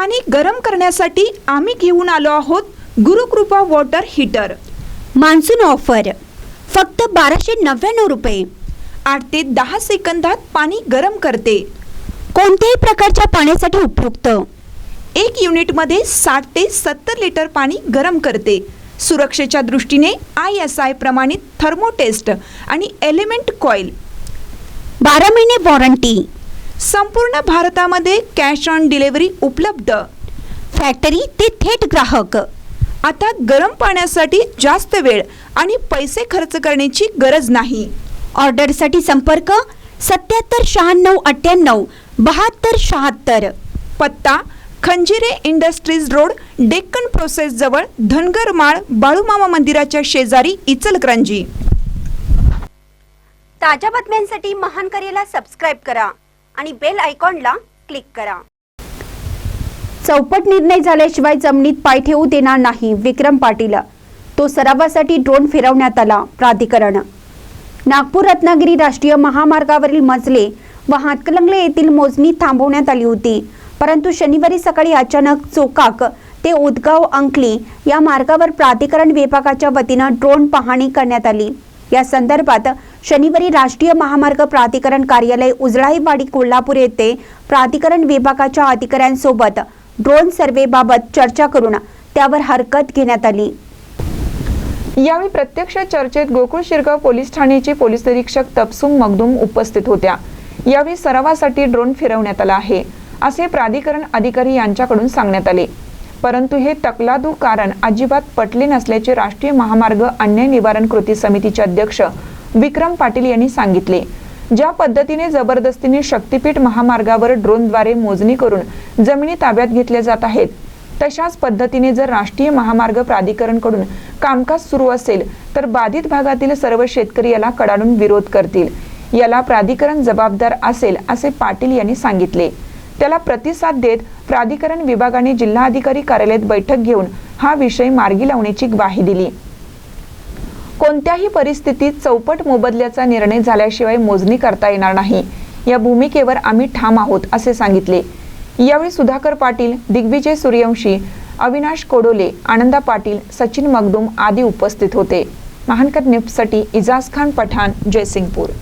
पाणी गरम करण्यासाठी आम्ही घेऊन आलो आहोत Gurukrupa water heater. Monsoon offer. फक्त बाराशे नव्याण्णव रुपये. आठ ते दहा सेकंदात पाणी गरम करते. कोणत्याही प्रकारच्या पाण्यासाठी उपयुक्त. एक युनिटमध्ये साठ ते सत्तर लिटर पाणी गरम करते. सुरक्षेच्या दृष्टीने आय एस आय प्रमाणित थर्मोटेस्ट आणि एलिमेंट कॉईल बारा महिने वॉरंटी. संपूर्ण भारतामध्ये कॅश ऑन डिलिव्हरी उपलब्ध. फॅक्टरी ते थेट ग्राहक. आता गरम पाण्यासाठी जास्त वेळ आणि पैसे खर्च करण्याची गरज नाही. ऑर्डरसाठी संपर्क सत्याहत्तर शहाण्णव अठ्ठ्याण्णव बहात्तर शहात्तर. पत्ता Khanjire industries road Deccan process जवळ धनगर माळ बाळूमामा मंदिराच्या शेजारी इचलकरंजी. ताज्या बातम्यांसाठी महान करेला सबस्क्राईब करा. आणि बेल आयकॉनला क्लिक करा. चौपट निर्णय झाल्याशिवाय जमिनीत पाय ठेवू देणार नाही विक्रम पाटील. तो सरावासाठी ड्रोन फिरवण्यात आला प्राधिकरण. नागपूर रत्नागिरी राष्ट्रीय महामार्गावरील मजले व हातकलंगले येथील मोजणी थांबवण्यात आली होती. परंतु शनिवारी सकाळी अचानक चोकाक ते उदगाव अंकली या मार्गावर प्राधिकरण विभागाच्या वतीनं ड्रोन पाहणी करण्यात आली. या संदर्भात शनिवारी राष्ट्रीय महामार्ग प्राधिकरण कार्यालय उजळाईवाडी कोल्हापूर येथे प्राधिकरण विभागाच्या अधिकाऱ्यांसोबत ड्रोन सर्वेबाबत चर्चा करून त्यावर हरकत घेण्यात आली. यावेळी प्रत्यक्ष चर्चेत गोकुळ शिरगाव पोलीस ठाण्याचे पोलीस निरीक्षक तपसुम मगदुम उपस्थित होत्या. यावेळी सरावासाठी ड्रोन फिरवण्यात आला आहे असे प्राधिकरण अधिकारी यांच्याकडून सांगण्यात आले. परंतु हे तकलादू कारण अजिबात पटले नसल्याचे राष्ट्रीय महामार्ग अन्याय निवारण कृती समितीचे अध्यक्ष विक्रम पाटील यांनी सांगितले. ज्या पद्धतीने जबरदस्तीने शक्तीपीठ महामार्गावर ड्रोनद्वारे मोजणी करून जमिनी ताब्यात घेतल्या जात आहेत तशाच पद्धतीने जर राष्ट्रीय महामार्ग प्राधिकरणकडून कामकाज सुरू असेल तर बाधित भागातील सर्व शेतकरी याला कडाडून विरोध करतील. याला प्राधिकरण जबाबदार असेल असे पाटील यांनी सांगितले. त्याला प्रतिसाद देत प्राधिकरण विभागाने जिल्हाधिकारी कार्यालयात बैठक घेऊन हा विषय मार्गी लावण्याची ग्वाही दिली. कोणत्याही परिस्थितीत चौपट मोबदल्याचा निर्णय झाल्याशिवाय मोजणी करता येणार नाही. या भूमिकेवर आम्ही ठाम आहोत असे सांगितले. यावेळी सुधाकर पाटील दिग्विजय सूर्यवंशी अविनाश कोडोले आनंदा पाटील सचिन मगदुम आदी उपस्थित होते. महानकर न्यूजसाठी इजाज खान पठाण जयसिंगपूर.